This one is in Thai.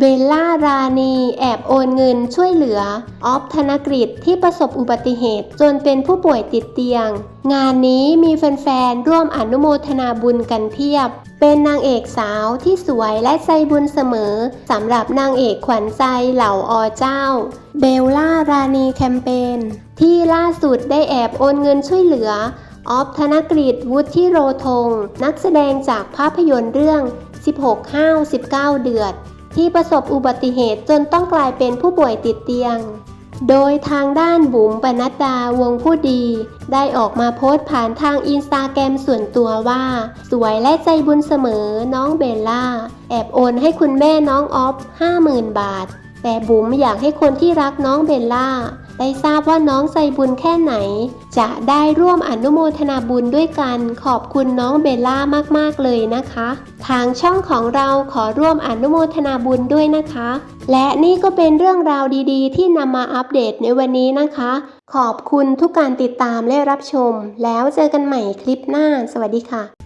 เบลล่ารานีแอบโอนเงินช่วยเหลือ ออฟธนกฤษที่ประสบอุบัติเหตุ จนเป็นผู้ป่วยติดเตียง งานนี้มีแฟนๆ ร่วมอนุโมทนาบุญกันเพียบ เป็นนางเอกสาวที่สวยและใจบุญเสมอสำหรับนางเอกขวัญใจเหล่าอเจ้า เบลล่ารานีแคมเปญที่ล่าสุดได้แอบโอนเงินช่วยเหลือออฟธนกฤษวุฒิโรธง นักแสดงจากภาพยนตร์เรื่อง 16ห้าว19 เดือด ที่ประสบอุบัติเหตุจนต้องกลายเป็นผู้ป่วยติดเตียง โดยทางด้านบุ๋มปนัดดาวงผู้ดี ได้ออกมาโพสต์ผ่านทางอินสตาแกรมส่วนตัวว่า สวยและใจบุญเสมอน้องเบลล่า แอบโอนให้คุณแม่น้องออฟ 50,000 บาท แต่บุ๋มอยากให้คนที่รักน้องเบลล่า ได้ทราบว่าน้องใจบุญแค่ไหน จะได้ร่วมอนุโมทนาบุญด้วยกัน ขอบคุณน้องเบลล่ามากๆเลยนะคะ ทางช่องของเราขอร่วมอนุโมทนาบุญด้วยนะคะ และนี่ก็เป็นเรื่องราวดีๆ ที่นำมาอัปเดตในวันนี้นะคะ ขอบคุณทุกการติดตามและรับชม แล้วเจอกันใหม่คลิปหน้า สวัสดีค่ะ